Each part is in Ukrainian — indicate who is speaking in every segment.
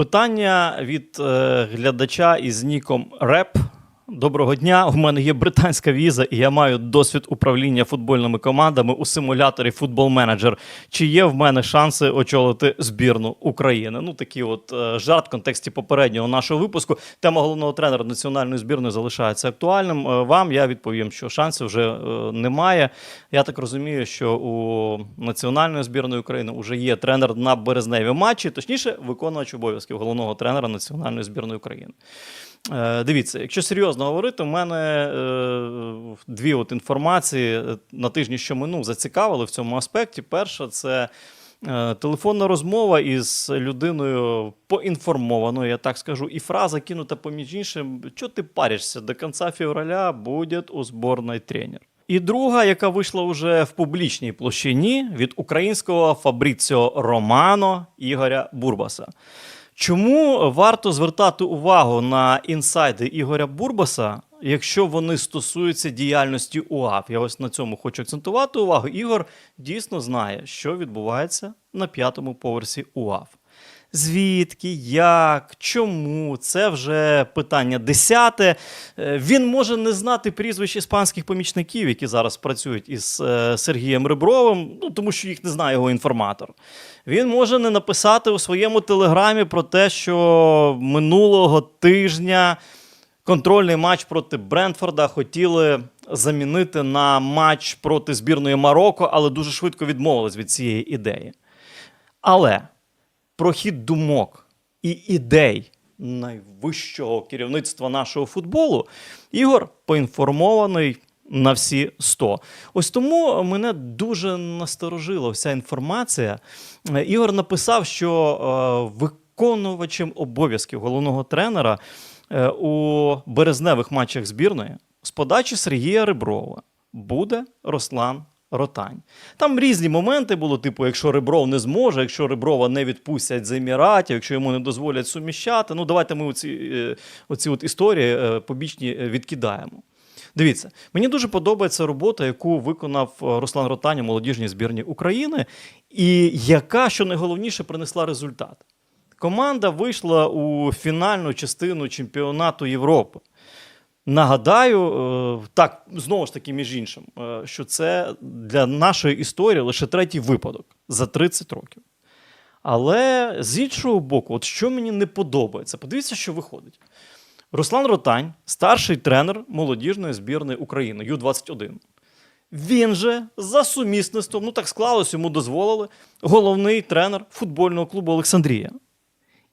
Speaker 1: Питання від е, глядача із ніком Реп. Доброго дня. У мене є британська віза, і я маю досвід управління футбольними командами у симуляторі Футбол Менеджер. Чи є в мене шанси очолити збірну України? Ну такий от е, жарт в контексті попереднього нашого випуску. Тема головного тренера національної збірної залишається актуальним. Е, Вам я відповім, що шансів вже е, немає. Я так розумію, що у національної збірної України вже є тренер на березневі матчі, точніше, виконувач обов'язків головного тренера національної збірної України. Е, Дивіться, якщо серйозно говорити, у мене е, дві от інформації е, на тижні, що минув, зацікавили в цьому аспекті. Перша це телефонна розмова із людиною поінформованою, я так скажу, і фраза кинута поміж іншим: що ти паришся, до кінця февраля буде у зборної тренер. І друга, яка вийшла вже в публічній площині від українського Фабріціо Романо Ігоря Бурбаса. Чому варто звертати увагу на інсайди Ігоря Бурбаса, якщо вони стосуються діяльності УАВ? Я ось на цьому хочу акцентувати увагу. Ігор дійсно знає, що відбувається на п'ятому поверсі УАФ. Звідки, як, чому? Це вже питання десяте. Е, Він може не знати прізвищ іспанських помічників, які зараз працюють із е, Сергієм Ребровим, ну тому що їх не знає його інформатор. Він може не написати у своєму телеграмі про те, що минулого тижня контрольний матч проти Брентфорда хотіли замінити на матч проти збірної Марокко, але дуже швидко відмовились від цієї ідеї. Але про хід думок і ідей найвищого керівництва нашого футболу Ігор поінформований на всі 100. Ось тому мене дуже насторожила вся інформація. Ігор написав, що е, виконувачем обов'язків головного тренера е, у березневих матчах збірної з подачі Сергія Реброва буде Руслан Ротань. Там різні моменти було, типу, якщо Ребров не зможе, якщо Реброва не відпустять з Еміратів, якщо йому не дозволять суміщати. Ну, давайте ми оці, е, оці от історії е, побічні е, відкидаємо. Дивіться, мені дуже подобається робота, яку виконав Руслан Ротань у молодіжній збірні України, і яка, що найголовніше, принесла результат. Команда вийшла у фінальну частину чемпіонату Європи. Нагадаю, е, так, знову ж таки, між іншим, е, що це для нашої історії лише третій випадок за 30 років. Але з іншого боку, от що мені не подобається, подивіться, що виходить. Руслан Ротань, старший тренер молодіжної збірної України Ю-21. Він же за сумісництвом, ну так склалось, йому дозволили, головний тренер футбольного клубу Олександрія.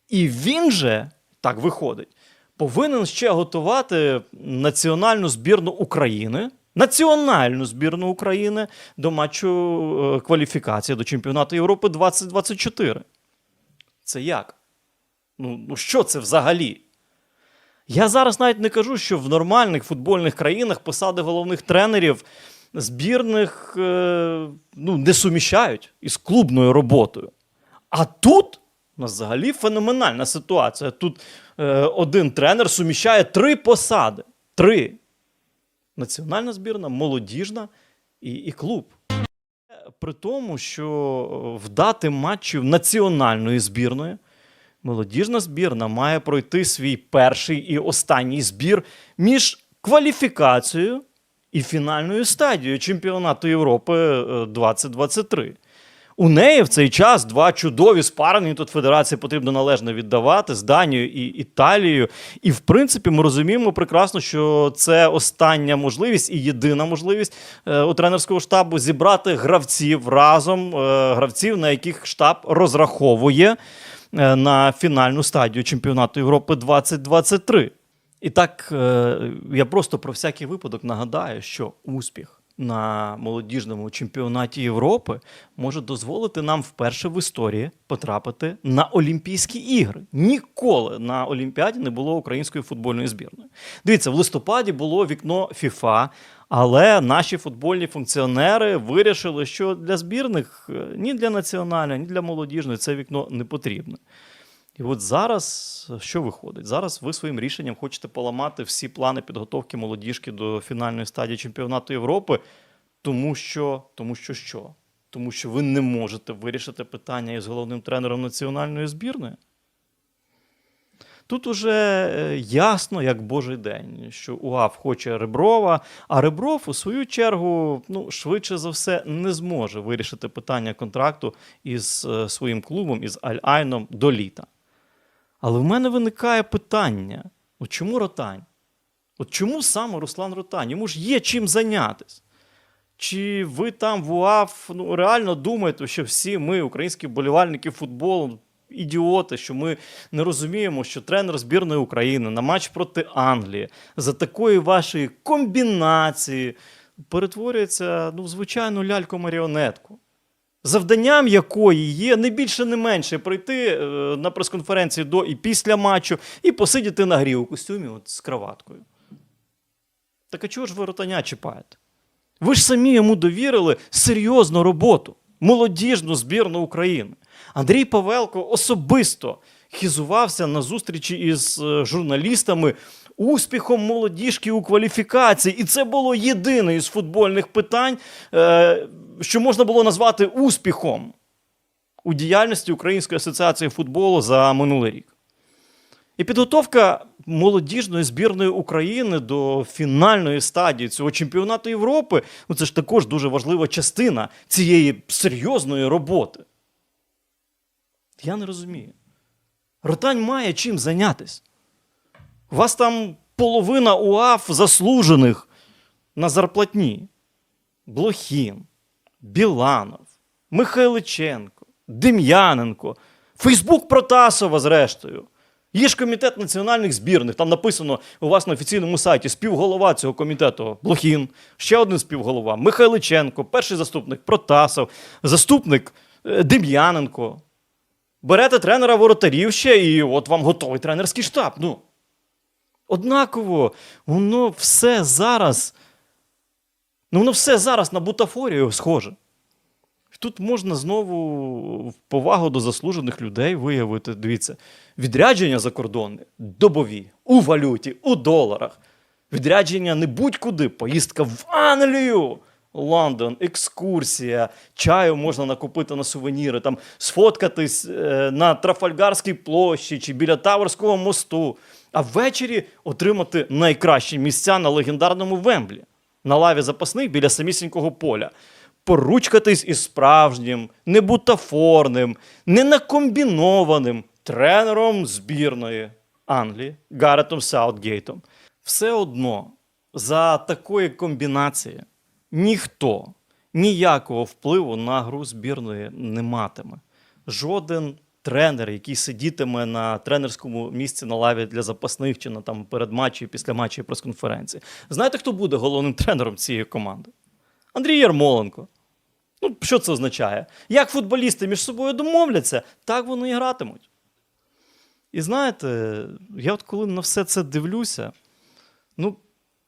Speaker 1: І він же, так виходить, повинен ще готувати національну збірну України, національну збірну України до матчу е, кваліфікації до чемпіонату Європи 2024. Це як? Ну, ну що це взагалі? Я зараз навіть не кажу, що в нормальних футбольних країнах посади головних тренерів збірних е, ну, не суміщають із клубною роботою. А тут у нас взагалі феноменальна ситуація. Тут е, один тренер суміщає три посади. Три. Національна збірна, молодіжна і, і клуб. При тому, що в дати матчів національної збірної молодіжна збірна має пройти свій перший і останній збір між кваліфікацією і фінальною стадією чемпіонату Європи е, 2023. У неї в цей час два чудові спарені. Тут федерації потрібно належно віддавати з Данією і Італією. І в принципі, ми розуміємо прекрасно, що це остання можливість і єдина можливість е, у тренерського штабу зібрати гравців разом, е, гравців, на яких штаб розраховує е, на фінальну стадію чемпіонату Європи 2023. І так, я просто про всякий випадок нагадаю, що успіх на молодіжному чемпіонаті Європи може дозволити нам вперше в історії потрапити на Олімпійські ігри. Ніколи на Олімпіаді не було української футбольної збірної. Дивіться, в листопаді було вікно ФІФА, але наші футбольні функціонери вирішили, що для збірних е, ні для національної, ні для молодіжної це вікно не потрібне. І от зараз що виходить? Зараз ви своїм рішенням хочете поламати всі плани підготовки молодіжки до фінальної стадії чемпіонату Європи, тому що, тому що що? Тому що ви не можете вирішити питання із головним тренером національної збірної. Тут уже е, ясно, як божий день, що УАФ хоче Реброва, а Ребров, у свою чергу, ну, швидше за все, не зможе вирішити питання контракту із е, своїм клубом, із Аль-Айном до літа. Але в мене виникає питання: от чому Ротань? От чому саме Руслан Ротань? Йому ж є чим зайнятися. Чи ви там в УАФ ну, реально думаєте, що всі ми, українські болівальники футболу, ідіоти, що ми не розуміємо, що тренер збірної України на матч проти Англії за такої вашої комбінації перетворюється ну, в звичайну ляльку-маріонетку, завданням якої є не більше, не менше прийти е, на прес-конференції до і після матчу і посидіти на грі у костюмі от, з кроваткою. Так а чого ж ви ротаня чіпаєте? Ви ж самі йому довірили серйозну роботу, молодіжну збірну України. Андрій Павелко особисто хізувався на зустрічі із е, журналістами успіхом молодіжки у кваліфікації. І це було єдине із футбольних питань, е, що можна було назвати успіхом у діяльності Української асоціації футболу за минулий рік. І підготовка молодіжної збірної України до фінальної стадії цього чемпіонату Європи ну це ж також дуже важлива частина цієї серйозної роботи. Я не розумію. Ротань має чим зайнятися. У вас там половина УАФ заслужених на зарплатні. Блохін, Біланов, Михайличенко, Дем'яненко, Фейсбук Протасова, зрештою. Є ж комітет національних збірних. Там написано у вас на офіційному сайті співголова цього комітету Блохін, ще один співголова Михайличенко, перший заступник Протасов, заступник е, Дем'яненко. Берете тренера воротарів ще, і от вам готовий тренерський штаб. Ну. Однаково, воно все зараз. Ну, воно все зараз на бутафорію схоже. Тут можна знову повагу до заслужених людей виявити. Дивіться, відрядження закордонне добові, у валюті, у доларах. Відрядження не будь-куди, поїздка в Англію. Лондон, екскурсія, чаю можна накупити на сувеніри, там сфоткатись е, на Трафальгарській площі чи біля Таверського мосту, а ввечері отримати найкращі місця на легендарному Вемблі, на лаві запасних біля самісінького поля. Поручкатись із справжнім, не бутафорним, не накомбінованим тренером збірної Англії Гаретом Саутгейтом. Все одно за такої комбінації ніхто ніякого впливу на гру збірної не матиме. Жоден тренер, який сидітиме на тренерському місці на лаві для запасних чи на там перед матчі, після матчі прес-конференції. Знаєте, хто буде головним тренером цієї команди? Андрій Ярмоленко. Ну, що це означає? Як футболісти між собою домовляться, так вони і гратимуть. І знаєте, я от коли на все це дивлюся, ну,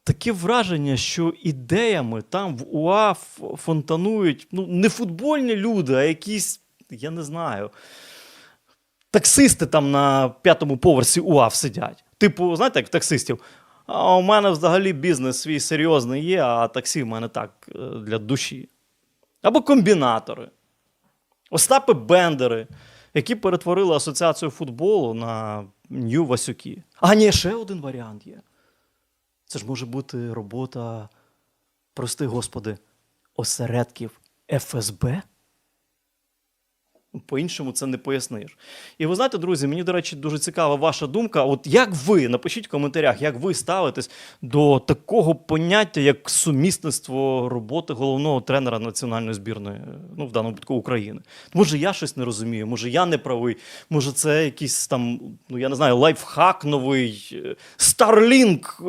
Speaker 1: таке враження, що ідеями там в УАФ фонтанують ну, не футбольні люди, а якісь, я не знаю, таксисти там на п'ятому поверсі УАФ сидять. Типу, знаєте, як таксистів. А у мене взагалі бізнес свій серйозний є, а таксі в мене так е, для душі. Або комбінатори. Остапи Бендери, які перетворили асоціацію футболу на Нью Васюки. А ні, ще один варіант є. Це ж може бути робота, прости господи, осередків ФСБ? По-іншому це не поясниш. І ви знаєте, друзі, мені, до речі, дуже цікава ваша думка. От як ви, напишіть в коментарях, як ви ставитесь до такого поняття, як сумісництво роботи головного тренера національної збірної, ну, в даному випадку України. Може, я щось не розумію, може, я не правий, може, це якийсь там, ну я не знаю, лайфхак новий, старлінк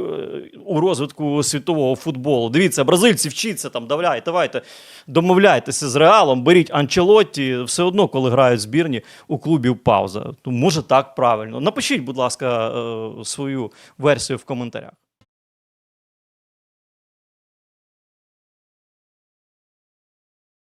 Speaker 1: у розвитку світового футболу. Дивіться, бразильці вчіться там, давай, давайте, домовляйтеся з реалом, беріть Анчелотті, все одно, коли грають збірні у клубів пауза. То може так правильно. Напишіть, будь ласка, е, свою версію в коментарях.